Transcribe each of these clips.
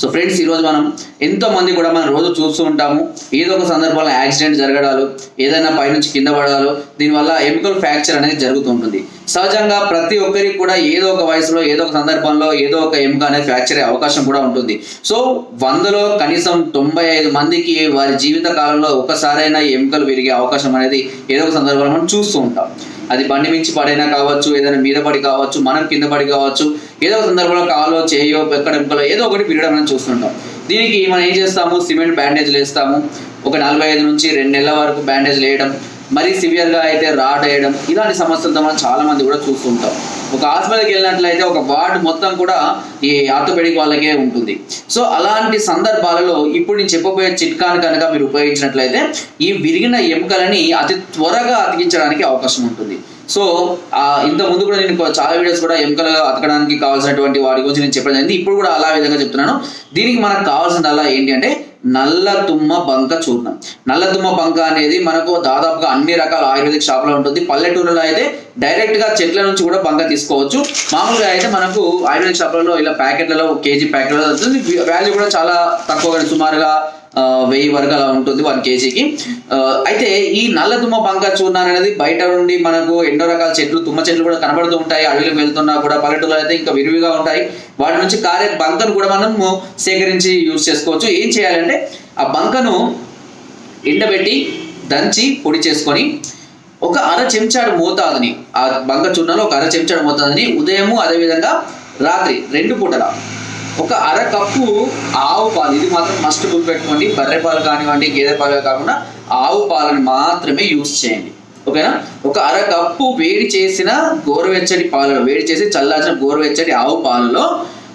So friends ఈరోజు మనం ఎంతో మంది కూడా మనం రోజు చూస్తూ ఉంటాము. ఏదో ఒక సందర్భంలో యాక్సిడెంట్ జరగడాలు ఏదైనా పైనుంచి కింద పడడాలు దీనివల్ల ఎముకల్ ఫ్రాక్చర్ అనేది జరుగుతూ ఉంటుంది. సహజంగా ప్రతి ఒక్కరికి కూడా ఏదో ఒక వయసులో ఏదో ఒక సందర్భంలో ఏదో ఒక ఎముక అనేది ఫ్రాక్చర్ అయ్యే అవకాశం కూడా ఉంటుంది. సో వందలో కనీసం తొంభై ఐదు మందికి వారి జీవిత కాలంలో ఒకసారైనా ఎముకలు విరిగే అవకాశం అనేది ఏదో ఒక సందర్భంలో మనం చూస్తూ ఉంటాం. అది బండి మించి పడైనా కావచ్చు ఏదైనా మీద పడి కావచ్చు మనం కింద పడి కావచ్చు ఏదో ఒక సందర్భంలో కాలో చేయో ఎక్కడ ఎముకలో ఏదో ఒకటి విరగడం మనం చూస్తుంటాం. దీనికి మనం ఏం చేస్తాము? సిమెంట్ బ్యాండేజ్లు వేస్తాము ఒక నలభై ఐదు నుంచి రెండు నెలల వరకు బ్యాండేజ్లు వేయడం మరీ సివియర్గా అయితే రాడ్ వేయడం ఇలాంటి సమస్యలతో మనం చాలా మంది కూడా చూస్తుంటాం. ఒక హాస్పిటల్కి వెళ్ళినట్లయితే ఒక వార్డు మొత్తం కూడా ఈ ఆర్థోపెడిక్ వాళ్ళకే ఉంటుంది. సో అలాంటి సందర్భాలలో ఇప్పుడు నేను చెప్పబోయే చిట్కాను కనుక మీరు ఉపయోగించినట్లయితే ఈ విరిగిన ఎముకలని అతి త్వరగా అతికించడానికి అవకాశం ఉంటుంది. సో ఇంత ముందు కూడా నేను చాలా వీడియోస్ కూడా ఎముకలు అతకడానికి కావాల్సినటువంటి వాటి గురించి నేను చెప్పడం జరిగింది. ఇప్పుడు కూడా అలా విధంగా చెప్తున్నాను. దీనికి మనకు కావాల్సిందల్లా ఏంటి అంటే నల్ల తుమ్మ బంక చూర్ణం నల్ల తుమ్మ బంక అనేది మనకు దాదాపుగా అన్ని రకాల ఆయుర్వేదిక్ షాపులో ఉంటుంది. పల్లెటూరులో అయితే డైరెక్ట్గా చెట్ల నుంచి కూడా బంక తీసుకోవచ్చు. మామూలుగా అయితే మనకు ఆయుర్వేదిక్ షాపులలో ఇలా ప్యాకెట్లలో కేజీ ప్యాకెట్లలో వాల్యూ కూడా చాలా తక్కువగా సుమారుగా వెయ్యి వరకు అలా ఉంటుంది వన్ కేజీకి. అయితే ఈ నల్ల తుమ్మ బంక చూర్ణాన్ని అనేది బయట నుండి మనకు ఎన్నో రకాల చెట్లు తుమ్మ చెట్లు కూడా కనబడుతూ ఉంటాయి. అడవిలోకి వెళ్తున్నా కూడా పల్లెటూరులో అయితే ఇంకా విరివిగా ఉంటాయి. వాటి నుంచి కారే బంకను కూడా మనము సేకరించి యూజ్ చేసుకోవచ్చు. ఏం చేయాలంటే ఆ బంకను ఎండబెట్టి దంచి పొడి చేసుకొని ఒక అర చెంచాడు మోతాదుని ఆ బంక చూర్ణంలో ఒక అర చెంచాడు మోతాదుని ఉదయము అదేవిధంగా రాత్రి రెండు పూటల ఒక అర కప్పు ఆవు పాలు. ఇది మాత్రం మస్ట్ గుర్తుపెట్టుకోండి. బర్రె పాలు కానివ్వండి గేదె పాలు కాకుండా ఆవు పాలను మాత్రమే యూస్ చేయండి. ఓకేనా ఒక అర కప్పు వేడి చేసిన గోరువెచ్చటి పాలలో వేడి చేసి చల్లార్చిన గోరువెచ్చటి ఆవు పాలలో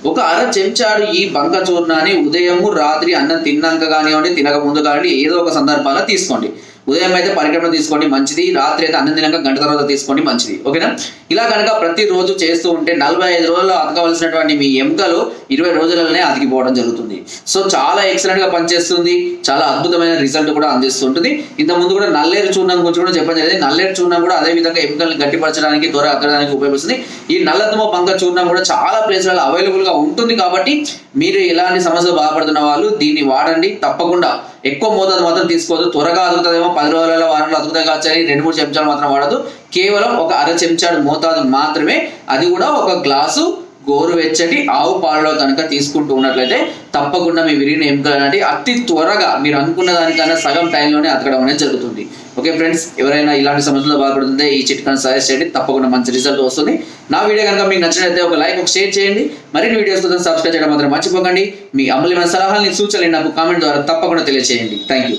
ఒక అర చెంచాడు ఈ బంక చూర్ణాన్ని ఉదయము రాత్రి అన్నం తిన్నాక కానివ్వండి తినక ముందు కానివ్వండి ఏదో ఒక సందర్భాల్లో తీసుకోండి. ఉదయం అయితే పరిక్రమణ తీసుకోండి మంచిది. రాత్రి అయితే అన్నదినంగా గంట తర్వాత తీసుకోండి మంచిది. ఓకేనా? ఇలా కనుక ప్రతిరోజు చేస్తూ ఉంటే నలభై ఐదు రోజుల్లో అతకవలసినటువంటి మీ ఎముకలు ఇరవై రోజులలోనే అతికిపోవడం జరుగుతుంది. సో చాలా ఎక్సలెంట్గా పనిచేస్తుంది. చాలా అద్భుతమైన రిజల్ట్ కూడా అందిస్తుంటుంది. ఇంత ముందు కూడా నల్లేరు చూర్ణం గురించి కూడా చెప్పడం జరిగింది. నల్లేరు చూర్ణం కూడా అదే విధంగా ఎముకలను గట్టిపరచడానికి దూర అక్కడానికి ఉపయోగిస్తుంది. ఈ నల్లతుమ్మ పంక చూర్ణం కూడా చాలా ప్లేసులలో అవైలబుల్గా ఉంటుంది కాబట్టి మీరు ఎలాంటి సమస్యలు బాధపడుతున్న వాళ్ళు దీన్ని వాడండి. తప్పకుండా ఎక్కువ మోతాదు మాత్రం తీసుకోవద్దు. త్వరగా అదుగుతుందేమో పది రోజుల వారంలో అతుకుతాయి కావచ్చు అని రెండు మూడు చెంచాలు మాత్రం వాడదు కేవలం ఒక అర చెంచాడు మోతాదు మాత్రమే. అది కూడా ఒక గ్లాసు గోరువెచ్చటి ఆవు పాలలో కనుక తీసుకుంటూ ఉన్నట్లయితే తప్పకుండా మీ విరిగిన ఎముకలు అనేవి అతి త్వరగా మీరు అనుకున్న దానికన్నా సగం టైంలోనే అతకడం అనేది జరుగుతుంది. ఓకే ఫ్రెండ్స్ ఎవరైనా ఇలాంటి సమస్యలు బాధపడుతుంటే ఈ చిట్కాను సజెస్ట్ చేయండి. తప్పకుండా మంచి రిజల్ట్ వస్తుంది. నా వీడియో కనుక మీకు నచ్చినట్లయితే ఒక లైక్ ఒక షేర్ చేయండి. మరిన్ని వీడియోస్ కోసం సబ్స్క్రైబ్ చేయడం మాత్రం మర్చిపోకండి. మీ అమూల్యమైన సలహాలని సూచనలు నాకు కామెంట్ ద్వారా తప్పకుండా తెలియజేయండి థ్యాంక్ యూ